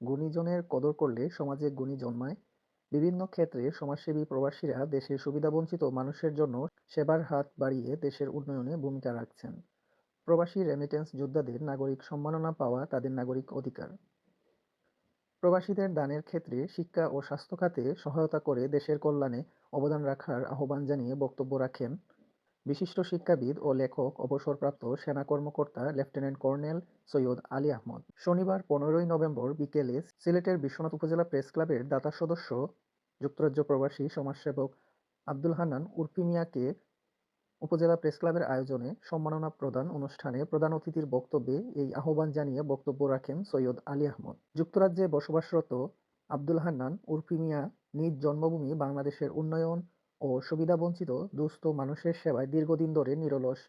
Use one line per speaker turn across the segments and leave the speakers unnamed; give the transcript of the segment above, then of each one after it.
গুণীজনের কদর করলে সমাজে গুণী জন্মায়। বিভিন্ন ক্ষেত্রে সমাজসেবী প্রবাসীরা দেশের সুবিধাবঞ্চিত মানুষের জন্য সেবার হাত বাড়িয়ে দেশের উন্নয়নে ভূমিকা রাখছেন। প্রবাসী রেমিটেন্স যোদ্ধাদের নাগরিক সম্মাননা পাওয়া তাদের নাগরিক অধিকার। প্রবাসীদের দানের ক্ষেত্রে শিক্ষা ও স্বাস্থ্য খাতে সহায়তা করে দেশের কল্যাণে অবদান রাখার আহ্বান জানিয়ে বক্তব্য রাখেন বিশিষ্ট শিক্ষাবিদ ও লেখক, অবসরপ্রাপ্ত সেনা কর্মকর্তা লেফটেন্যান্ট কর্নেল সৈয়দ আলী আহমদ। শনিবার পনেরোই নভেম্বর বিকেলে সিলেটের বিশ্বনাথ উপজেলা প্রেস ক্লাবের দাতা সদস্য, যুক্তরাজ্য প্রবাসী সমাজসেবক আব্দুল হান্নান উর্ফি মিয়াকে উপজেলা প্রেস ক্লাবের আয়োজনে সম্মাননা প্রদান অনুষ্ঠানে প্রধান অতিথির বক্তব্যে এই আহ্বান জানিয়ে বক্তব্য রাখেন সৈয়দ আলী আহমদ। যুক্তরাজ্যে বসবাসরত আব্দুল হান্নান উর্ফি মিয়া নিজ জন্মভূমি বাংলাদেশের উন্নয়ন ও সুবিধাবঞ্চিত দুস্থ মানুষের সেবায় দীর্ঘদিন ধরে নিরলস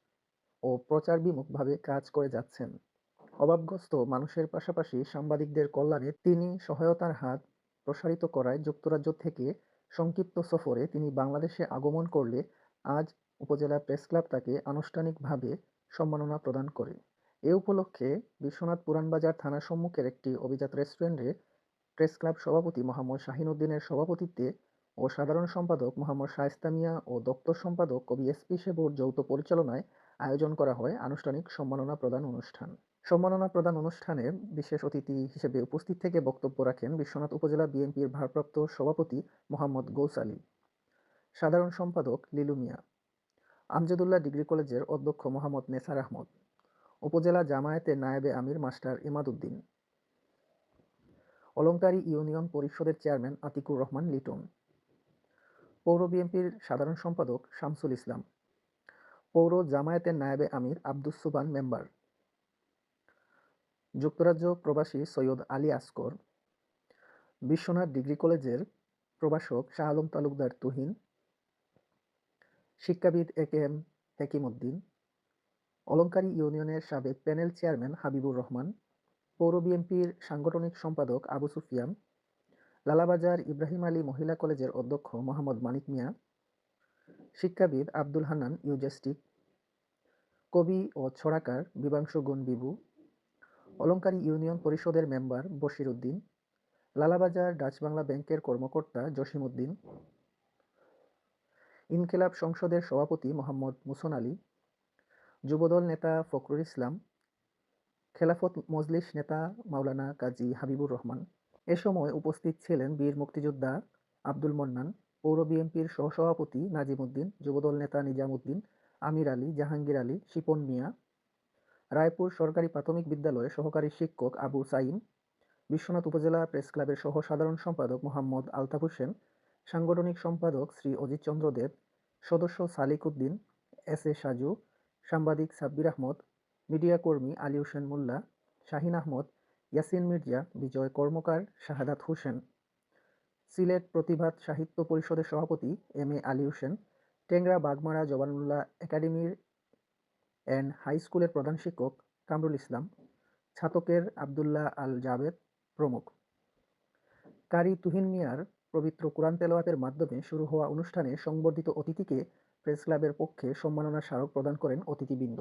ও প্রচারবিমুখভাবে কাজ করে যাচ্ছেন। অভাবগ্রস্ত মানুষের পাশাপাশি সাংবাদিকদের কল্যাণে তিনি সহায়তার হাত প্রসারিত করায় যুক্তরাজ্য থেকে সংক্ষিপ্ত সফরে তিনি বাংলাদেশে আগমন করলে আজ উপজেলা প্রেসক্লাব তাকে আনুষ্ঠানিকভাবে সম্মাননা প্রদান করে। এ উপলক্ষে বিশ্বনাথ পুরানবাজার থানা সম্মুখের একটি অভিজাত রেস্টুরেন্টে প্রেসক্লাব সভাপতি মোহাম্মদ শাহিন উদ্দিনের সভাপতিত্বে ও সাধারণ সম্পাদক মোহাম্মদ শায়েস্তা মিয়া ও দপ্তর সম্পাদক কবি এসপি সেবুর যৌথ পরিচালনায় আয়োজন করা হয় আনুষ্ঠানিক সম্মাননা প্রদান অনুষ্ঠান। সম্মাননা প্রদান অনুষ্ঠানে বিশেষ অতিথি হিসেবে উপস্থিত থেকে বক্তব্য রাখেন বিশ্বনাথ উপজেলা বিএনপির ভারপ্রাপ্ত সভাপতি মোহাম্মদ গৌস আলী। সাধারণ সম্পাদক লিলু মিয়া। আমজাদুল্লাহ ডিগ্রি কলেজের অধ্যক্ষ মোহাম্মদ নেসার আহমদ। উপজেলা জামায়াতের নায়েবে আমির মাস্টার ইমাদ উদ্দিন অলঙ্কারী ইউনিয়ন পরিষদের চেয়ারম্যান আতিকুর রহমান লিটন। পৌর বিএনপির সাধারণ সম্পাদক শামসুল ইসলাম, পৌর জামায়াতের নায়েবে আমির আব্দুস সুবান মেম্বার, যুক্তরাজ্য প্রবাসী সৈয়দ আলী আসকর, বিশ্বনাথ ডিগ্রি কলেজের প্রভাষক শাহ আলম তালুকদার তুহিন, শিক্ষাবিদ এ কে এম হেকিম উদ্দিন অলঙ্কারী ইউনিয়নের সাবেক প্যানেল চেয়ারম্যান হাবিবুর রহমান, পৌর বিএনপির সাংগঠনিক সম্পাদক আবু সুফিয়ান লালাবাজার ইব্রাহিম আলী মহিলা কলেজের অধ্যক্ষ মোহাম্মদ মানিক মিয়া, শিক্ষাবিদ আব্দুল হান্নান ইউজেস্টিক, কবি ও ছড়াকার বিবাংশু গুণ বিবু অলঙ্কারী ইউনিয়ন পরিষদের মেম্বার বশির উদ্দিন, লালাবাজার ডাচ বাংলা ব্যাংকের কর্মকর্তা জসিম উদ্দিন, ইনকিলাব সংসদের সভাপতি মোহাম্মদ মুসন আলী, যুবদল নেতা ফখরুল ইসলাম, খেলাফত মজলিস নেতা মাওলানা কাজী হাবিবুর রহমান। এ সময় উপস্থিত ছিলেন বীর মুক্তিযোদ্ধা আব্দুল মন্নান, পৌর বিএনপির সহসভাপতি নাজিম উদ্দিন, যুবদল নেতা নিজাম উদ্দিন, আমির আলী, জাহাঙ্গীর আলী, শিপন মিয়া, রায়পুর সরকারি প্রাথমিক বিদ্যালয়ের সহকারী শিক্ষক আবু সাইম, বিশ্বনাথ উপজেলা প্রেস ক্লাবের সহ সাধারণ সম্পাদক মোহাম্মদ আলতাফ হোসেন, সাংগঠনিক সম্পাদক শ্রী অজিত চন্দ্র দেব, সদস্য সালিক উদ্দিন, এস এ সাজু, সাংবাদিক সাব্বির আহমদ, মিডিয়া কর্মী আলী হোসেন মোল্লা, শাহিন আহমদ ইয়াসিন মির্জা, বিজয় কর্মকার, শাহাদাত হোসেন। সিলেট প্রতিভাত সাহিত্য পরিষদের সভাপতি এম এ আলী হোসেন। টেংরা বাগমারা জবানুল্লাহ একাডেমির অ্যান্ড হাই স্কুলের প্রধান শিক্ষক কামরুল ইসলাম। ছাতকের আবদুল্লাহ আল জাবেদ প্রমুখ। কারি তুহিন মিয়ার পবিত্র কোরআন তেলাওয়াতের মাধ্যমে শুরু হওয়া অনুষ্ঠানে সংবর্ধিত অতিথিকে প্রেস ক্লাবের পক্ষে সম্মাননা স্মারক প্রদান করেন অতিথিবৃন্দ।